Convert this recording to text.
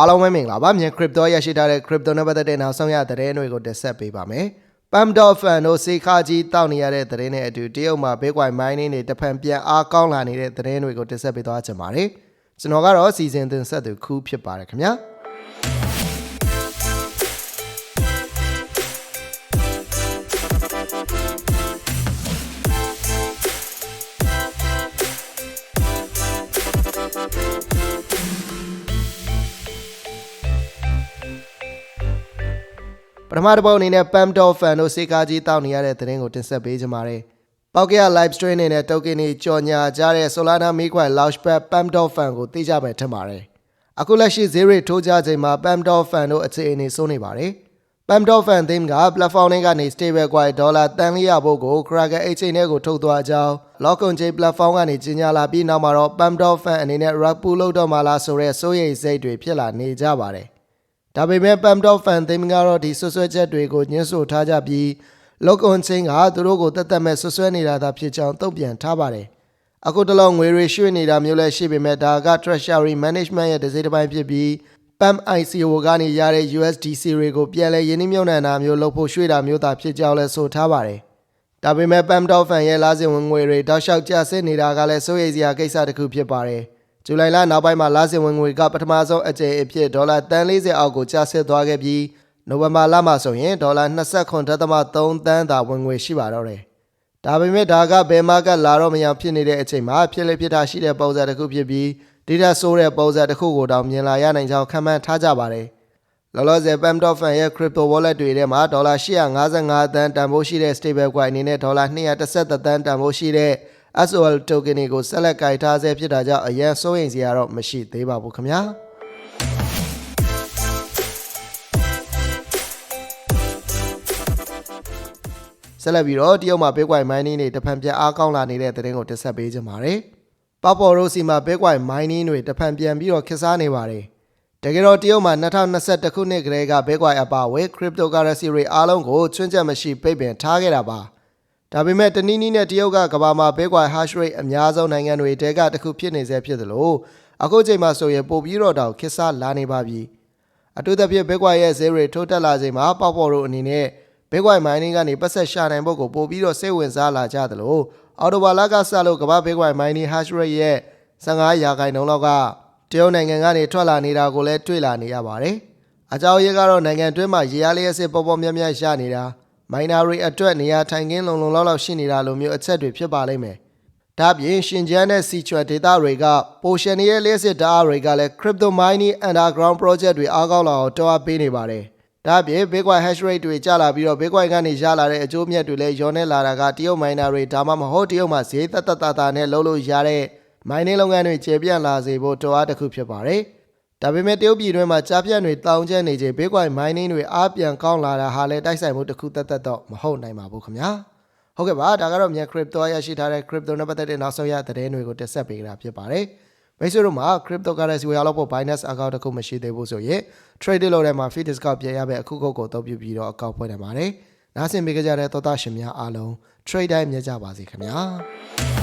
အားလုံးပဲမင်္ဂလာပါမြန် crypto ရရှိထားတဲ့ crypto နဲ့ပတ်သက်တဲ့နောက်ဆုံးရသတင်းတွေကိုတင်ဆက်ပေးပါမယ်။ Pump Dolphin တို့စေခါကြီးတောက်နေရတဲ့သတင်းတွေအတူတရုတ်မှာ Bitcoin mining တွေတဖန်ပြန်အားကောင်းလာနေတဲ့သတင်းတွေကိုတင်ဆက်ပေးသွားချင်ပါတယ်။ကျွန်တော်ကတော့စီစဉ်တင်ဆက်သူခူးဖြစ်ပါတယ်ခင်ဗျာ။ ပထမတစ်ပုတ်အနေနဲ့ Pump Dolphin တို့စေကာကြီးတောက်နေရတဲ့သတင်းကိုတင်ဆက်ပေးကြပါမယ်။ပောက်ကရ live stream အနေနဲ့ token တွေကြော်ညာကြတဲ့ Solana မီးခွိုင် Launchpad Pump Dolphin ကိုသိကြမယ်ထင်ပါတယ်။အခုလက်ရှိ zero ထိုးကြချိန်မှာ Pump Dolphin တို့အခြေအနေစိုးနေပါတယ်။ Pump Dolphin theme က platform တွေကနေ stable coin ဒေါ်လာတန်400ဘုတ်ကို Kraken Exchange ထဲကိုထုတ်သွားကြောင်း Lockon Chain platform ကနေကြေညာလာပြီးနောက်မှာတော့ Pump Dolphin အနေနဲ့ rug pull လုပ်တော့မှလားဆိုတဲ့စိုးရိမ်စိတ်တွေဖြစ်လာနေကြပါတယ်။ ဒါပေမဲ့ Pump Dog Fan သိမ်းကတော့ဒီဆွဆွဲချက်တွေကိုညှင်းဆိုထားကြပြီး Lock on Chain ကသူတို့ကိုတတ်တတ်မဲ့ဆွဆွဲနေတာသာဖြစ်ကြောင်းတုံ့ပြန်ထားပါတယ်။အခုတလုံးငွေတွေရွှေ့နေတာမျိုးလည်းရှိပေမဲ့ဒါက Treasury Management ရဲ့တစ်စိတ်တစ်ပိုင်းဖြစ်ပြီး Pump ICO ကနေရတဲ့ USDC တွေကိုပြန်လဲရင်းနှီးမြှုပ်နှံတာမျိုးလုပ်ဖို့ရွှေ့တာမျိုးသာဖြစ်ကြောင်းလည်းဆိုထားပါတယ်။ဒါပေမဲ့ Pump Dog Fan ရဲ့လာစဉ်ဝင်ငွေတွေတောက်လျှောက်ကျဆင်းနေတာကလည်းစိုးရိမ်စရာကိစ္စတစ်ခုဖြစ်ပါတယ်။ ဇူလိုင်လနောက်ပိုင်းမှာလာစဉ်ဝင်ငွေကပထမဆုံးအကြိမ်အဖြစ်ဒေါ်လာတန်40အောက်ကိုကျဆင်းသွားခဲ့ပြီးနိုဝင်ဘာလမှာဆိုရင်ဒေါ်လာ29.3သန်းသာဝင်ငွေရှိပါတော့တယ်။ဒါပေမဲ့ဒါကဘယ်မှာကလာတော့မရဖြစ်နေတဲ့အချိန်မှာဖြစ်လေဖြစ်တာရှိတဲ့ပုံစံတစ်ခုဖြစ်ပြီးဒီထက်ဆိုးတဲ့ပုံစံတစ်ခုကိုတောင်မြင်လာရနိုင်ကြောင်းခန့်မှန်းထားကြပါတယ်။လောလောဆယ် Pump Dolphin ရဲ့ crypto wallet တွေထဲမှာဒေါ်လာ855သန်းတန်ဖိုးရှိတဲ့ stable coin အနေနဲ့ဒေါ်လာ213သန်းတန်ဖိုးရှိတဲ့ SOL token တွေကိုဆက်လက်ကိုင်ထားဆဲဖြစ်တာကြောင့်အရန်စိုးရိမ်စရာတော့မရှိသေးပါဘူးခင်ဗျာဆက်လက်ပြီးတော့တရုတ်မှာ Bitcoin mining တွေတဖန်ပြန်အားကောင်းလာနေတဲ့သတင်းကိုတင်ဆက်ပေးကြပါမယ်။ပေါပေါ်ရိုစီမှာ Bitcoin mining တွေတဖန်ပြန်ပြီးတော့ခေတ်စားနေပါတယ်။တကယ်တော့တရုတ်မှာ2021ခုနှစ်ကတည်းက Bitcoin အပါအဝင် cryptocurrency တွေအားလုံးကိုချွင်းချက်မရှိပိတ်ပင်ထားခဲ့တာပါ။ ဒါပေမဲ့တနည်းနည်းနဲ့တရုတ်ကကမ္ဘာမှာ Bitcoin hash rate အများဆုံးနိုင်ငံတွေတဲကတစ်ခုဖြစ်နေဆဲဖြစ်သလိုအခုချိန်မှာဆိုရင်ပိုပြီးတော့တောင်ခေတ်စားလာနေပါပြီ။အထူးသဖြင့် Bitcoin ရဲ့ဈေးတွေထိုးတက်လာချိန်မှာပေါပေါ်ရိုအနေနဲ့ Bitcoin mining ကနေပတ်သက်ရှာနိုင်ဖို့ကိုပို့ပြီးတော့စိတ်ဝင်စားလာကြသလိုအော်တိုဘာလကစလို့ကမ္ဘာ Bitcoin mining hash rate ရဲ့15ရာခိုင်နှုန်းလောက်ကတရုတ်နိုင်ငံကနေထွက်လာနေတာကိုလည်းတွေ့လာနေရပါတယ်။အကြောင်းရင်းကတော့နိုင်ငံတွင်းမှာရေအားလျက်စစ်ပေါ်ပေါ်များများရနေတာ မိုင်နာတွေအတွက်နေရာထိုင်ခင်းလုံလုံလောက်လောက်ရှိနေတာလိုမျိုးအချက်တွေဖြစ်ပါလိမ့်မယ်။ဒါ့အပြင်ရှင်ကျန်းနဲ့စီချွတ်ဒေတာတွေကပိုရှင်ရဲ့လျက်စစ်ဓာတ်အားတွေကလည်း crypto mining underground project တွေအားကောင်းလာအောင်တွားပေးနေပါတယ်။ဒါ့အပြင် Bitcoin hash rate တွေကျလာပြီးတော့ Bitcoin ကနေရလာတဲ့အကျိုးမြတ်တွေလည်းရောနေလာတာကတရုတ် miner တွေဒါမှမဟုတ်တရုတ်မှာဈေးသက်သက်သာသာနဲ့လှုပ်လို့ရတဲ့ mining လုပ်ငန်းတွေကျေပြန့်လာစေဖို့တွားတစ်ခုဖြစ်ပါတယ်။ ဒါပေမဲ့တရုတ်ပြည်တွင်းမှာကြားပြန့်တွေတောင်းကျနေချိန် Bitcoin mining တွေအားပြန်ကောင်းလာတာဟာလည်းတိုက်ဆိုင်မှုတစ်ခုသက်သက်တော့မဟုတ်နိုင်ပါဘူးခင်ဗျာ။ဟုတ်ကဲ့ပါဒါကတော့မြန် crypto ရရှိထားတဲ့ crypto နဲ့ပတ်သက်တဲ့နောက်ဆုံးရသတင်းတွေကိုတက်ဆက်ပေးကြတာဖြစ်ပါတယ်။မိတ်ဆွေတို့မှာ cryptocurrency ဝယ်လို့ဖို့ Binance account တစ်ခုမရှိသေးဘူးဆိုရင် trade လုပ်တဲ့မှာ fee discount ပြန်ရမယ့်အခုခုတ်ကိုအသုံးပြုပြီးတော့ account ဖွင့်နိုင်ပါတယ်။နားဆင်ပေးကြတဲ့သောသားရှင်များအားလုံး trade တိုင်းမြတ်ကြပါစေခင်ဗျာ။